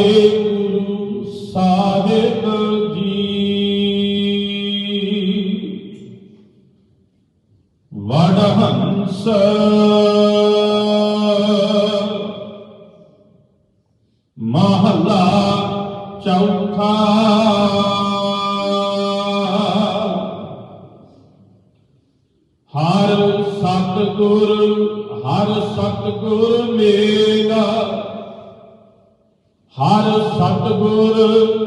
ਵਾਹਿਗੁਰੂ ਸਾਹਿਬ ਜੀ ਵਡਹੰਸ ਮਹਲਾ ਚੌਥਾ। ਹਰ ਸਤਿਗੁਰ ਹਰ ਸਤਿਗੁਰ ਮੇਰਾ ਹਰ ਸਤਿਗੁਰ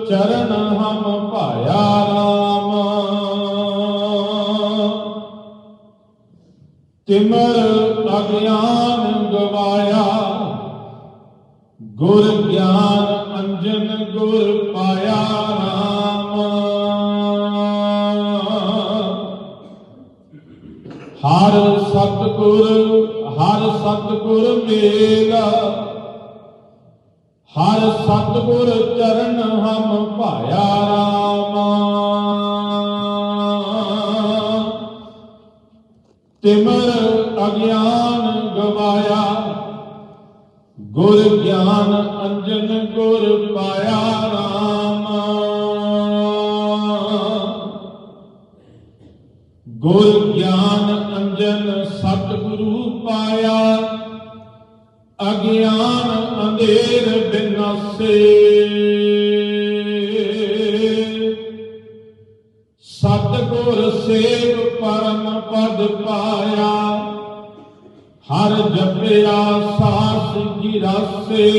ਚਰਨ ਹਮ ਭਾਇਆ ਰਾਮ। ਤਿਮਰ ਅਗਿਆਨ ਗਵਾਇਆ, ਗੁਰ ਗਿਆਨ ਅੰਜਨ ਗੁਰ ਪਾਇਆ ਰਾਮ। ਹਰ ਸਤਿਗੁਰ ਹਰ ਸਤਿਗੁਰ ਮੇਰਾ ਹਰ ਸਤਿਗੁਰ ਚਰਨ ਹਮ ਭਾਇਆ ਰਾਮ। ਤਿਮਰ ਅਗਿਆਨ ਗਵਾਇਆ, ਗੁਰ ਗਿਆਨ ਅੰਜਨ ਗੁਰ ਪਾਇਆ ਰਾਮ। ਗੁਰ ਗਿਆਨ ਅੰਜਨ ਸਤਿਗੁਰੂ ਪਾਇਆ ਅਗਿਆਨ ਅੰਧੇਰ ਬਿਨਾਸੇ। ਸਤਿਗੁਰ ਸੇਵ ਪਰਮ ਪਦ ਪਾਇਆ। ਹਰ ਜਪਿਆ ਸਾਸ ਗਿਰਾਸੇ।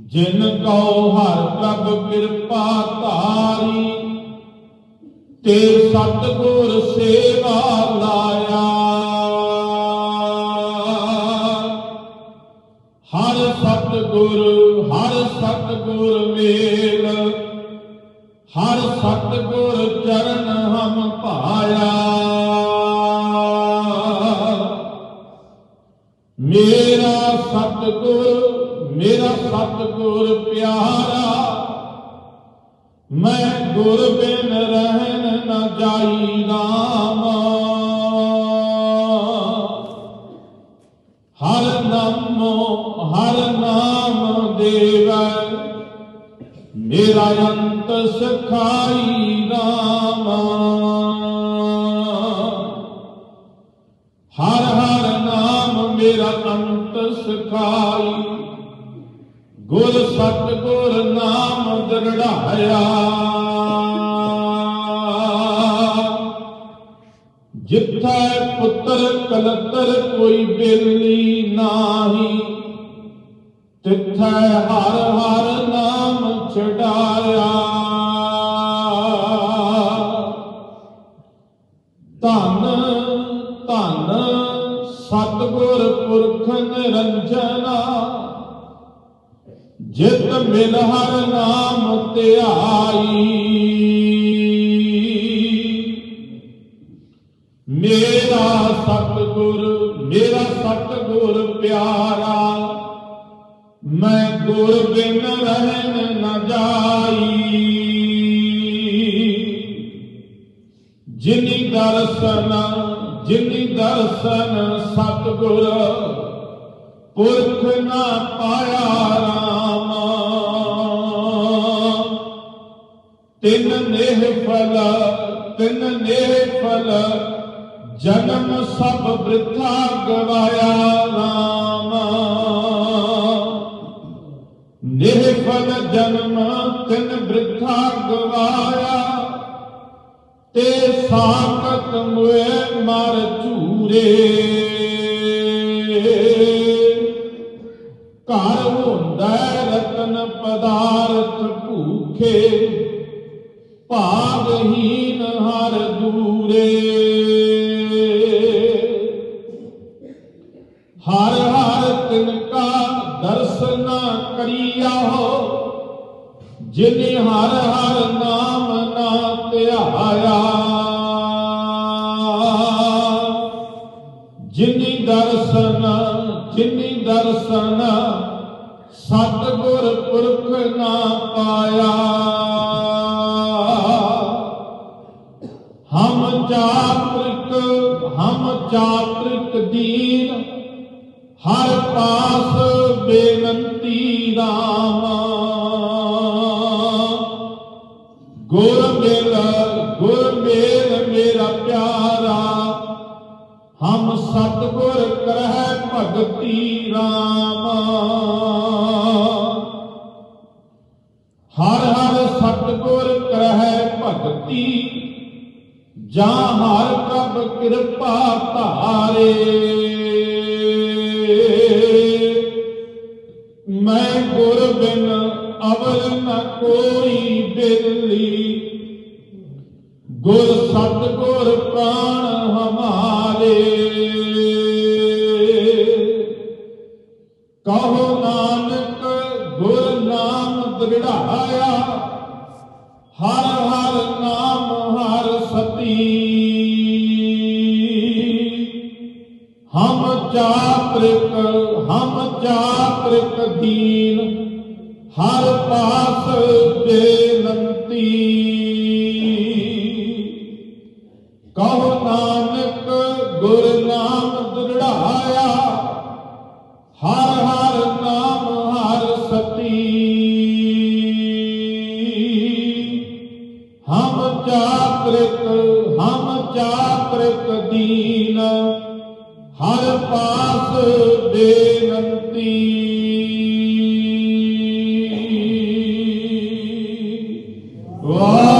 ਜਿਨ ਕਉ ਹਰ ਪ੍ਰਭ ਕਿਰਪਾ ਧਾਰੀ ਤੇ ਸਤਿਗੁਰ ਸੇਵਾ ਲਾਇਆ। ਹਰ ਸਤਿਗੁਰ ਹਰ ਸਤਿਗੁਰ ਮੇਲ, ਹਰ ਸਤਿਗੁਰ ਚਰਨ ਹਮ ਭਾਇਆ ਮੇਰਾ ਸਤਿਗੁਰ ਮੇਰਾ ਸਤਿਗੁਰ ਪਿਆਰਾ ਮੈਂ ਗੁਰ ਬਿਨ ਰਹਿਣ ਨਾ ਜਾਈ ਰਾਮ ਹਰ ਨਾਮੋ, ਹਰ ਨਾਮ ਦੇਵੈ। ਮੇਰਾ ਅੰਤ ਸਖਾਈ ਰਾਮ ਹਰ ਹਰ ਨਾਮ ਮੇਰਾ ਅੰਤ ਸਖਾਈ। ਗੁਰ ਸਤਿਗੁਰ ਨਾਮ ਦਰੜਾਇਆ ਜਿੱਥੈ ਪੁੱਤਰ ਕਲਤਰ ਕੋਈ ਬੇਲੀ ਨਾਹੀ, ਤਿੱਥੈ ਹਰ ਹਰ ਨਾਮ ਛਡਾਇਆ। ਧੰਨ ਧੰਨ ਸਤਗੁਰ ਪੁਰਖ ਨਿਰੰਜਨਾ ਜਿਤ ਮਿਲ ਹਰ ਨਾਮ ਧਿਆਈ ਮੇਰਾ ਸਤਿਗੁਰ ਮੇਰਾ ਸਤਿਗੁਰ ਪਿਆਰਾ, ਮੈਂ ਗੁਰ ਬਿਨ ਰਹਿਣ ਨ ਜਾਈ। ਜਿਨੀ ਦਰਸ਼ਨ ਜਿਨੀ ਦਰਸ਼ਨ ਸਤਿਗੁਰ, ਪੁਰਖ ਨਾ ਪਾਇਆ ਤਿੰਨ ਨੇਹ ਫਲ, ਤਿੰਨ ਨੇਹ ਫਲ, ਜਨਮ ਸਭ ਬ੍ਰਿਥਾ ਗਵਾਇਆ ਰਾਮ ਨੇਹ ਫਲ ਜਨਮ, ਤਿਨ ਬ੍ਰਿਥਾ ਗਵਾਇਆ, ਤੇ ਸਾਖਤ ਮੁਏ ਮਰ ਝੂਰੇ। ਘਰ ਹੁੰਦਾ ਰਤਨ ਪਦਾਰਥ ਭੂਖੇ ਭਾਗਹੀਨ ਹਰ ਦੂਰੇ। ਹਰ ਹਰ ਤਿਨ ਕਾ ਦਰਸ਼ਨ ਕਰੀਆ ਹੋ, ਜਿਨੇ ਹਰ ਹਰ ਨਾਮ ਨਾ ਧਿਆਇਆ। ਜਿਨੀ ਦਰਸ਼ਨ ਜਿਨੀ ਦਰਸ਼ਨ, ਸਤਿਗੁਰ ਪੁਰਖ ਨਾ ਪਾਇਆ। ਚਾਤ੍ਰਿਕ ਹਮ ਚਾਤ੍ਰਿਕ ਦੀਨ, ਹਰ ਪਾਸ ਬੇਨੰਤੀ ਰਾਮ। ਗੁਰ ਮਿਲ ਗੁਰ ਮੇਲ ਮੇਰਾ ਪਿਆਰਾ, ਹਮ ਸਤਗੁਰ ਕਰਹਿ ਭਗਤੀ ਰਾਮ। ਹਰ ਹਰ ਸਤਗੁਰ ਕਰਹਿ ਭਗਤੀ ਜਾਂ ਹਰ ਪ੍ਰਭ ਕਿਰਪਾ ਧਾਰੇ। ਮੈਂ ਗੁਰ ਬਿਨ ਅਵਲ ਨ ਕੋਈ ਬਿਰਲੀ ਗੁਰ ਸਤਗੁਰ ਪ੍ਰਾਣ ਹਮਾਰੇ। ਕਹੋ ਨਾਨਕ ਗੁਰ ਨਾਮ ਦ੍ਰਿੜਾਇਆ। ਹਰ ਹਮ ਚਾਤ੍ਰਿਕ ਹਮ ਚਾਤ੍ਰਿਕ ਦੀਨ, ਹਰ ਪਾਸ ਬੇਨੰਤੀ। ਕਹੋ ਨਾਨਕ ਗੁਰ ਨਾਮ ਦ੍ਰਿੜਾਇਆ, ਹਰ ਹਰ ਨਾਮ ਹਰ ਸਤੀ। ਹਮ ਚਾਤ੍ਰਿਕ ਹਮ ਚਾਤ੍ਰਿਕ ਦੀਨ ਹਰ ਪਾਸ ਬੇਨਤੀ। ਵਾਹ।